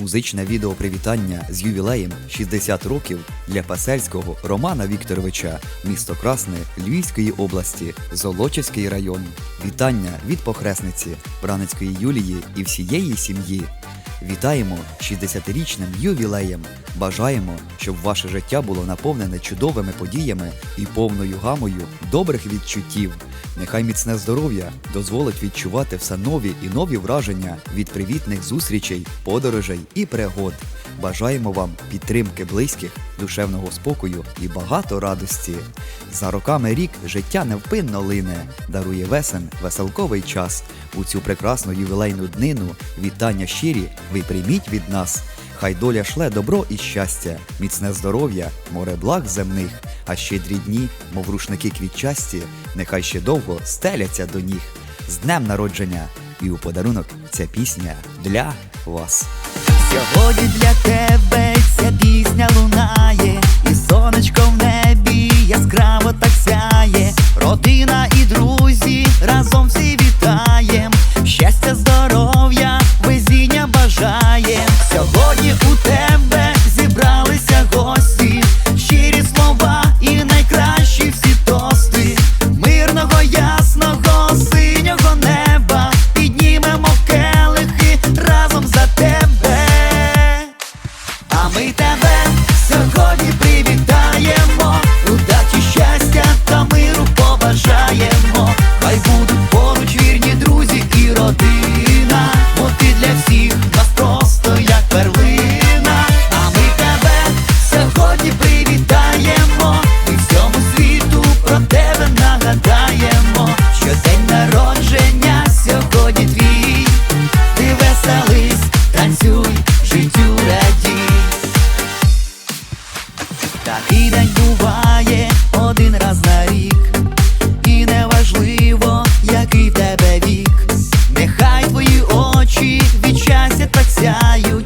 Музичне відео привітання з ювілеєм 60 років для Пасельського Романа Вікторовича, місто Красне Львівської області, Золочівський район. Вітання від похресниці Браницької Юлії і всієї сім'ї. Вітаємо 60-річним ювілеєм. Бажаємо, щоб ваше життя було наповнене чудовими подіями і повною гамою добрих відчуттів. Нехай міцне здоров'я дозволить відчувати все нові і нові враження від привітних зустрічей, подорожей і пригод. Бажаємо вам підтримки близьких, душевного спокою і багато радості. За роками рік життя невпинно лине, дарує весен веселковий час. У цю прекрасну ювілейну днину вітання щирі ви прийміть від нас. Хай доля шле добро і щастя, міцне здоров'я, море благ земних, а щедрі дні, мов рушники квітчасті, нехай ще довго стеляться до ніг. З днем народження! І у подарунок ця пісня для вас. Сьогодні для тебе ця пісня лунає, і сонечко в небі яскраво так сяє. Тебе. Сьогодні привітаємо, твої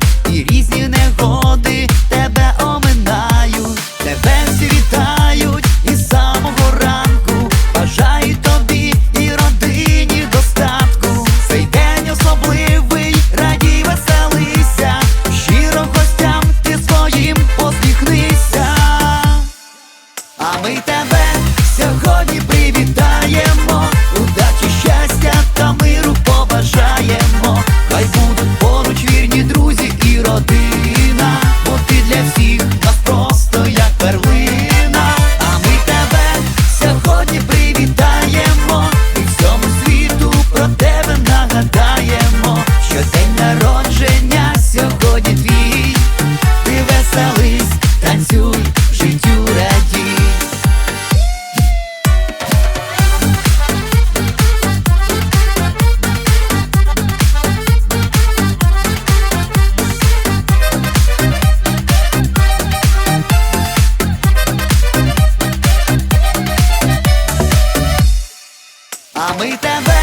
А ми тебе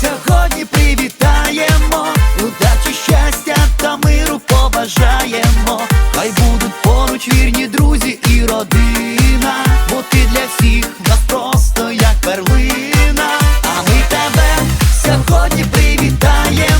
сьогодні привітаємо, удачі щастя та миру побажаємо. Хай будуть поруч вірні друзі і родина, бо ти для всіх нас просто як перлина. А ми тебе сьогодні привітаємо.